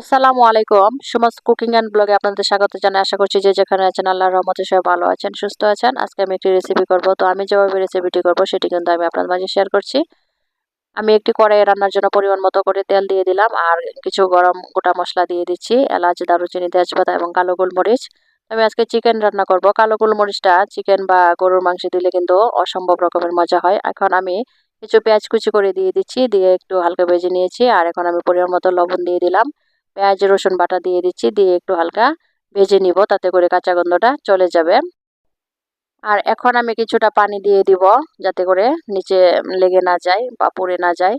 আসসালামু আলাইকুম। Suma's cooking and ব্লগে আপনাদের স্বাগত জানাই। আশা করছি যে যেখানে আছেন, আল্লাহর রহমতে সবাই ভালো আছেন, সুস্থ আছেন। আজকে আমি একটি রেসিপি করব। তো আমি যেভাবে রেসিপিটি করব, সেটি কিন্তু আমি আপনাদের মাঝে শেয়ার করছি। আমি একটি কড়াইয়ে রান্নার জন্য পরিমাণ মতো করে তেল দিয়ে দিলাম আর কিছু গরম গোটা মশলা দিয়ে দিচ্ছি। এলাচ, দারুচিনি, তেজপাতা এবং কালো গোলমরিচ। আমি আজকে চিকেন রান্না করব। কালো গোলমরিচটা চিকেন বা গরুর মাংস দিলে কিন্তু অসম্ভব রকমের মজা হয়। এখন আমি কিছু পেঁয়াজ কুচি করে দিয়ে দিচ্ছি, দিয়ে একটু হালকা ভেজে নিয়েছি। আর এখন আমি পরিমাণ মতো লবণ দিয়ে দিলাম। পেঁয়াজ, রসুন বাটা দিয়ে দিচ্ছি, দিয়ে একটু হালকা ভেজে নিব, তাতে করে কাঁচা গন্ধটা চলে যাবে। আর এখন আমি কিছুটা পানি দিয়ে দিব, যাতে করে নিচে লেগে না যায় বা পুড়ে না যায়।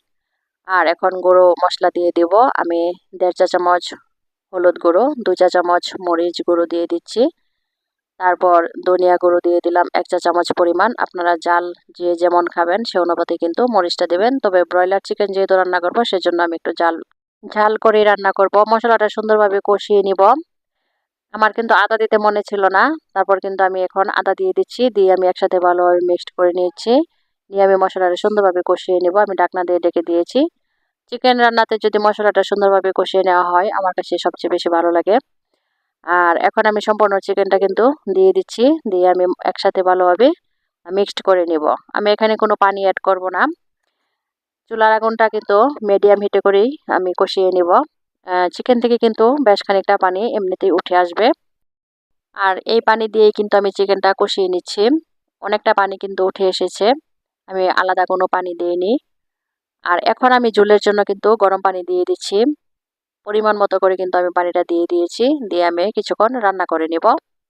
আর এখন গুঁড়ো মশলা দিয়ে দিব, আমি দেড় চা চামচ হলুদ গুঁড়ো, দু চা চামচ মরিচ গুঁড়ো দিয়ে দিচ্ছি। তারপর ধনিয়া গুঁড়ো দিয়ে দিলাম এক চা চামচ পরিমাণ। আপনারা জাল যে যেমন খাবেন সে অনুপাতে কিন্তু মরিচটা দেবেন। তবে ব্রয়লার চিকেন যেহেতু রান্না করব, সেজন্য আমি একটু জাল ঝাল করে রান্না করব। মশলাটা সুন্দরভাবে কষিয়ে নিব। আমার কিন্তু আদা দিতে মনে ছিল না। তারপর কিন্তু আমি এখন আদা দিয়ে দিচ্ছি। দিয়ে আমি একসাথে ভালোভাবে মিক্সড করে নিচ্ছি নিয়ে আমি মশলাটা সুন্দরভাবে কষিয়ে নেব। আমি ডাকনা দিয়ে ডেকে দিয়েছি। চিকেন রান্নাতে যদি মশলাটা সুন্দরভাবে কষিয়ে নেওয়া হয়, আমার কাছে সবচেয়ে বেশি ভালো লাগে। আর এখন আমি সম্পূর্ণ চিকেনটা কিন্তু দিয়ে দিচ্ছি। দিয়ে আমি একসাথে ভালোভাবে মিক্সড করে নিব। আমি এখানে কোনো পানি অ্যাড করব না। চুলার আগুনটা কিন্তু মিডিয়াম হিটে করেই আমি কষিয়ে নিব। চিকেন থেকে কিন্তু বেশ খানিকটা পানি এমনিতেই উঠে আসবে। আর এই পানি দিয়েই কিন্তু আমি চিকেনটা কষিয়ে নিচ্ছি। অনেকটা পানি কিন্তু উঠে এসেছে। আমি আলাদা কোনো পানি দিইনি। আর এখন আমি ঝুলের জন্য কিন্তু গরম পানি দিয়ে দিচ্ছি। পরিমাণ মতো করে কিন্তু আমি পানিটা দিয়ে দিয়েছি। দিয়ে আমি কিছুক্ষণ রান্না করে নেব।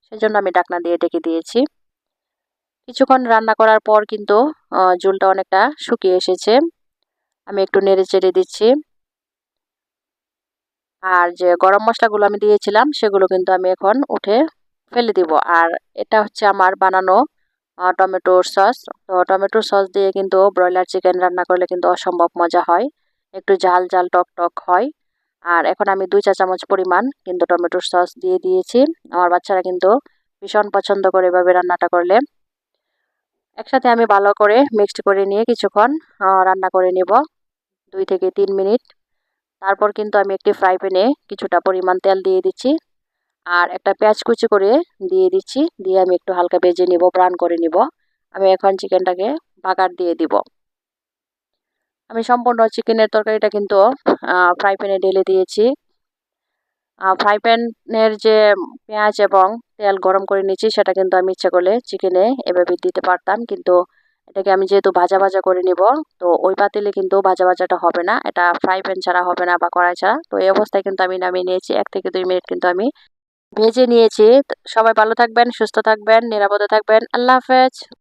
সেজন্য আমি ডাকনা দিয়ে ডেকে দিয়েছি। কিছুক্ষণ রান্না করার পর কিন্তু ঝুলটা অনেকটা শুকিয়ে এসেছে। আমি একটু নেড়ে চেড়ে দিচ্ছি। আর যে গরম মশলাগুলো আমি দিয়েছিলাম, সেগুলো কিন্তু আমি এখন উঠে ফেলে দিব। আর এটা হচ্ছে আমার বানানো টমেটোর সস। তো টমেটোর সস দিয়ে কিন্তু ব্রয়লার চিকেন রান্না করলে কিন্তু অসম্ভব মজা হয়। একটু ঝাল ঝাল টক টক হয়। আর এখন আমি দুই চা চামচ পরিমাণ কিন্তু টমেটোর সস দিয়ে দিয়েছি। আমার বাচ্চারা কিন্তু ভীষণ পছন্দ করে এভাবে রান্নাটা করলে। একসাথে আমি ভালো করে মিক্সড করে নিয়ে কিছুক্ষণ রান্না করে নেব। দুই থেকে তিন মিনিট। তারপর কিন্তু আমি একটি ফ্রাই প্যানে কিছুটা পরিমাণ তেল দিয়ে দিচ্ছি। আর একটা পেঁয়াজ কুচি করে দিয়ে দিচ্ছি। দিয়ে আমি একটু হালকা ভেজে নিব, ব্রাউন করে নিব। আমি এখন চিকেনটাকে বাগার দিয়ে দিব। আমি সম্পূর্ণ চিকেনের তরকারিটা কিন্তু ফ্রাই প্যানে ঢেলে দিয়েছি। ফ্রাই প্যানের যে পেঁয়াজ এবং তেল গরম করে নিয়েছি, সেটা কিন্তু আমি ইচ্ছা করলে চিকেনে এভাবে দিতে পারতাম। কিন্তু এটাকে আমি যেহেতু ভাজা ভাজা করে নিব, তো ওই পাতিলে কিন্তু ভাজা ভাজাটা হবে না। এটা ফ্রাই প্যান ছাড়া হবে না বা কড়াই ছাড়া। তো এই অবস্থায় কিন্তু আমি নামিয়ে নিয়েছি। এক থেকে দুই মিনিট কিন্তু আমি ভেজে নিয়েছি। সবাই ভালো থাকবেন, সুস্থ থাকবেন, নিরাপদে থাকবেন। আল্লাহ হাফেজ।